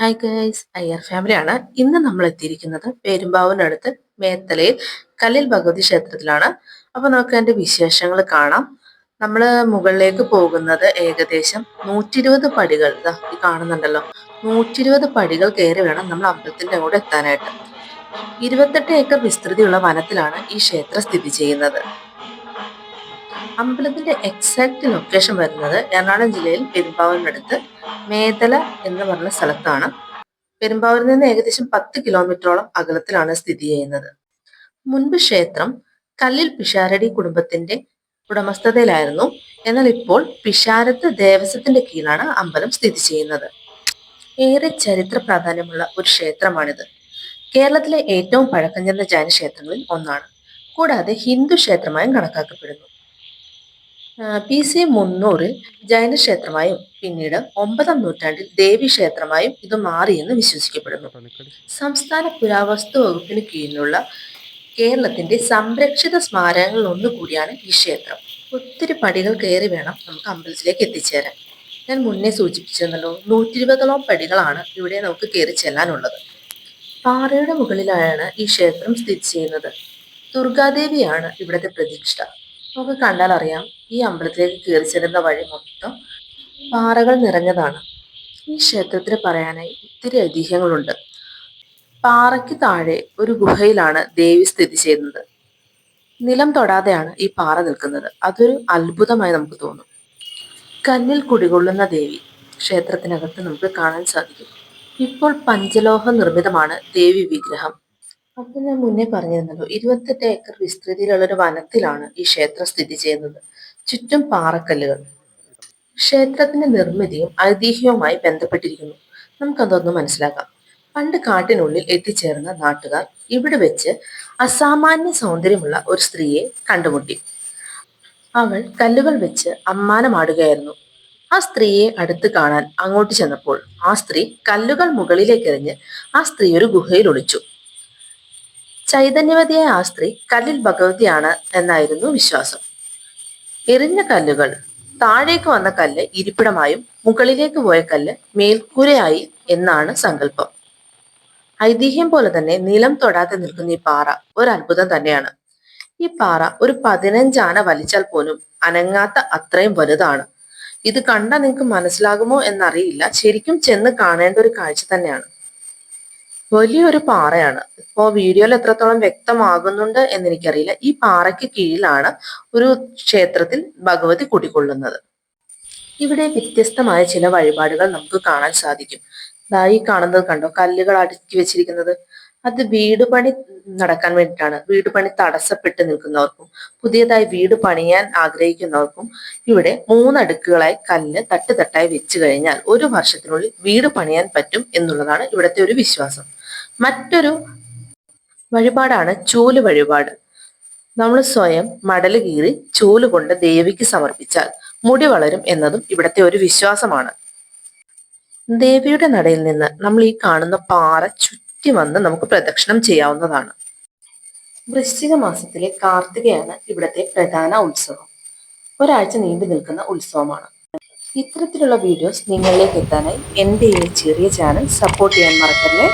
Hi guys Iyer ഫാമിലിയാണ് ഇന്ന് നമ്മൾ എത്തിയിരിക്കുന്നത് പേരുമ്പാവിനടുത്ത് മേത്തലയിൽ കല്ലിൽ ഭഗവതി ക്ഷേത്രത്തിലാണ്. അപ്പൊ നമുക്ക് അതിന്റെ വിശേഷങ്ങൾ കാണാം. നമ്മൾ മുകളിലേക്ക് പോകുന്നത് ഏകദേശം നൂറ്റി ഇരുപത് പടികൾ ഈ കാണുന്നുണ്ടല്ലോ. നൂറ്റി ഇരുപത് പടികൾ കയറി വേണം നമ്മൾ അമ്പലത്തിന്റെ കൂടെ എത്താനായിട്ട്. ഇരുപത്തെട്ട് ഏക്കർ വിസ്തൃതിയുള്ള വനത്തിലാണ് ഈ ക്ഷേത്രം സ്ഥിതി ചെയ്യുന്നത്. അമ്പലത്തിന്റെ എക്സാക്ട് ലൊക്കേഷൻ വരുന്നത് എറണാകുളം ജില്ലയിൽ പെരുമ്പാവൂരിനടുത്ത് മേതല എന്ന് പറഞ്ഞ സ്ഥലത്താണ്. പെരുമ്പാവൂരിൽ നിന്ന് ഏകദേശം പത്ത് കിലോമീറ്ററോളം അകലത്തിലാണ് സ്ഥിതി ചെയ്യുന്നത്. മുൻപ് ക്ഷേത്രം കല്ലിൽ പിഷാരടി കുടുംബത്തിന്റെ ഉടമസ്ഥതയിലായിരുന്നു. എന്നാൽ ഇപ്പോൾ പിഷാരത്ത് ദേവസ്വത്തിന്റെ കീഴിലാണ് അമ്പലം സ്ഥിതി ചെയ്യുന്നത്. ഏറെ ചരിത്ര പ്രാധാന്യമുള്ള ഒരു ക്ഷേത്രമാണിത്. കേരളത്തിലെ ഏറ്റവും പഴക്കം ചെന്ന ജൈന ക്ഷേത്രങ്ങളിൽ ഒന്നാണ്. കൂടാതെ ഹിന്ദു ക്ഷേത്രമായും കണക്കാക്കപ്പെടുന്നു. ബി സി മുന്നൂറിൽ ജൈനക്ഷേത്രമായും പിന്നീട് ഒമ്പതാം നൂറ്റാണ്ടിൽ ദേവി ക്ഷേത്രമായും ഇത് മാറിയെന്ന് വിശ്വസിക്കപ്പെടുന്നു. സംസ്ഥാന പുരാവസ്തു വകുപ്പിന് കീഴിലുള്ള കേരളത്തിന്റെ സംരക്ഷിത സ്മാരകങ്ങളിൽ ഒന്നുകൂടിയാണ് ഈ ക്ഷേത്രം. ഒത്തിരി പടികൾ കയറി വേണം നമുക്ക് അമ്പലത്തിലേക്ക് എത്തിച്ചേരാൻ. ഞാൻ മുന്നേ സൂചിപ്പിച്ചിരുന്നല്ലോ നൂറ്റി ഇരുപതോളം പടികളാണ് ഇവിടെ നമുക്ക് കയറി ചെല്ലാനുള്ളത്. പാറയുടെ മുകളിലാണ് ഈ ക്ഷേത്രം സ്ഥിതി ചെയ്യുന്നത്. ദുർഗാദേവിയാണ് ഇവിടുത്തെ പ്രതിഷ്ഠ. നമുക്ക് കണ്ടാൽ അറിയാം ഈ അമ്പലത്തിലേക്ക് കയറി ചെല്ലുന്ന വഴി മൊത്തം പാറകൾ നിറഞ്ഞതാണ്. ഈ ക്ഷേത്രത്തിന് പറയാനായി ഒത്തിരി ഐതിഹ്യങ്ങളുണ്ട്. പാറയ്ക്ക് താഴെ ഒരു ഗുഹയിലാണ് ദേവി സ്ഥിതി ചെയ്യുന്നത്. നിലം തൊടാതെയാണ് ഈ പാറ നിൽക്കുന്നത്. അതൊരു അത്ഭുതമായി നമുക്ക് തോന്നും. കന്നിൽ കുടികൊള്ളുന്ന ദേവി ക്ഷേത്രത്തിനകത്ത് നമുക്ക് കാണാൻ സാധിക്കും. ഇപ്പോൾ പഞ്ചലോഹ നിർമ്മിതമാണ് ദേവി വിഗ്രഹം. അപ്പൊ ഞാൻ മുന്നേ പറഞ്ഞിരുന്നല്ലോ. ഇരുപത്തെട്ട് ഏക്കർ വിസ്തൃതിയിലുള്ള ഒരു വനത്തിലാണ് ഈ ക്ഷേത്രം സ്ഥിതി ചെയ്യുന്നത്. ചുറ്റും പാറക്കല്ലുകൾ. ക്ഷേത്രത്തിന്റെ നിർമ്മിതിയും ഐതിഹ്യവുമായി ബന്ധപ്പെട്ടിരിക്കുന്നു. നമുക്കതൊന്ന് മനസ്സിലാക്കാം. പണ്ട് കാട്ടിനുള്ളിൽ എത്തിച്ചേർന്ന നാട്ടുകാർ ഇവിടെ വെച്ച് അസാമാന്യ സൗന്ദര്യമുള്ള ഒരു സ്ത്രീയെ കണ്ടുമുട്ടി. അവൾ കല്ലുകൾ വെച്ച് അമ്മാനമാടുകയായിരുന്നു. ആ സ്ത്രീയെ അടുത്ത് കാണാൻ അങ്ങോട്ട് ചെന്നപ്പോൾ ആ സ്ത്രീ കല്ലുകൾ മുകളിലേക്ക് എറിഞ്ഞ് ആ സ്ത്രീ ഒരു ഗുഹയിൽ ഒളിച്ചു. ചൈതന്യവതിയായ ആ സ്ത്രീ കല്ലിൽ ഭഗവതിയാണ് എന്നായിരുന്നു വിശ്വാസം. എറിഞ്ഞ കല്ലുകൾ താഴേക്ക് വന്ന കല്ല് ഇരിപ്പിടമായും മുകളിലേക്ക് പോയ കല്ല് മേൽക്കൂരയായി എന്നാണ് സങ്കല്പം. ഐതിഹ്യം പോലെ തന്നെ നിലം തൊടാതെ നിൽക്കുന്ന ഈ പാറ ഒരു അത്ഭുതം തന്നെയാണ്. ഈ പാറ ഒരു പതിനഞ്ചാന വലിച്ചാൽ പോലും അനങ്ങാത്ത അത്രയും വലുതാണ്. ഇത് കണ്ടാൽ നിങ്ങൾക്ക് മനസ്സിലാകുമോ എന്നറിയില്ല. ശരിക്കും ചെന്ന് കാണേണ്ട ഒരു കാഴ്ച തന്നെയാണ്. വലിയൊരു പാറയാണ്. ഇപ്പോ വീഡിയോയിൽ എത്രത്തോളം വ്യക്തമാകുന്നുണ്ട് എന്ന് എനിക്കറിയില്ല ഈ പാറയ്ക്ക് കീഴിലാണ് ഒരു ക്ഷേത്രത്തിൽ ഭഗവതി കുടികൊള്ളുന്നത്. ഇവിടെ വ്യത്യസ്തമായ ചില വഴിപാടുകൾ നമുക്ക് കാണാൻ സാധിക്കും. ഈ കാണുന്നത് കണ്ടോ? കല്ലുകൾ അടുക്കി വെച്ചിരിക്കുന്നത്. അത് വീട് പണി നടക്കാൻ വേണ്ടിയിട്ടാണ്. വീട് പണി തടസ്സപ്പെട്ട് നിൽക്കുന്നവർക്കും പുതിയതായി വീട് പണിയാൻ ആഗ്രഹിക്കുന്നവർക്കും ഇവിടെ മൂന്നടുക്കുകളായി കല്ല് തട്ട് തട്ടായി വെച്ച് കഴിഞ്ഞാൽ ഒരു വർഷത്തിനുള്ളിൽ വീട് പണിയാൻ പറ്റും എന്നുള്ളതാണ് ഇവിടുത്തെ ഒരു വിശ്വാസം. മറ്റൊരു വഴിപാടാണ് ചൂൽ വഴിപാട്. നമ്മൾ സ്വയം മടൽ കീറി ചൂൽ കൊണ്ട് ദേവിക്ക് സമർപ്പിച്ചാൽ മുടി വളരും എന്നതും ഇവിടുത്തെ ഒരു വിശ്വാസമാണ്. ദേവിയുടെ നടയിൽ നിന്ന് നമ്മൾ ഈ കാണുന്ന പാറ ചുറ്റി വന്ന് നമുക്ക് പ്രദക്ഷിണം ചെയ്യാവുന്നതാണ്. വൃശ്ചിക മാസത്തിലെ കാർത്തികയാണ് ഇവിടുത്തെ പ്രധാന ഉത്സവം. ഒരാഴ്ച നീണ്ടു നിൽക്കുന്ന ഉത്സവമാണ്. ഇത്തരത്തിലുള്ള വീഡിയോസ് നിങ്ങളിലേക്ക് എത്താനായി എന്റെ ഈ ചെറിയ ചാനൽ സപ്പോർട്ട് ചെയ്യാൻ മറക്കല്ലേ?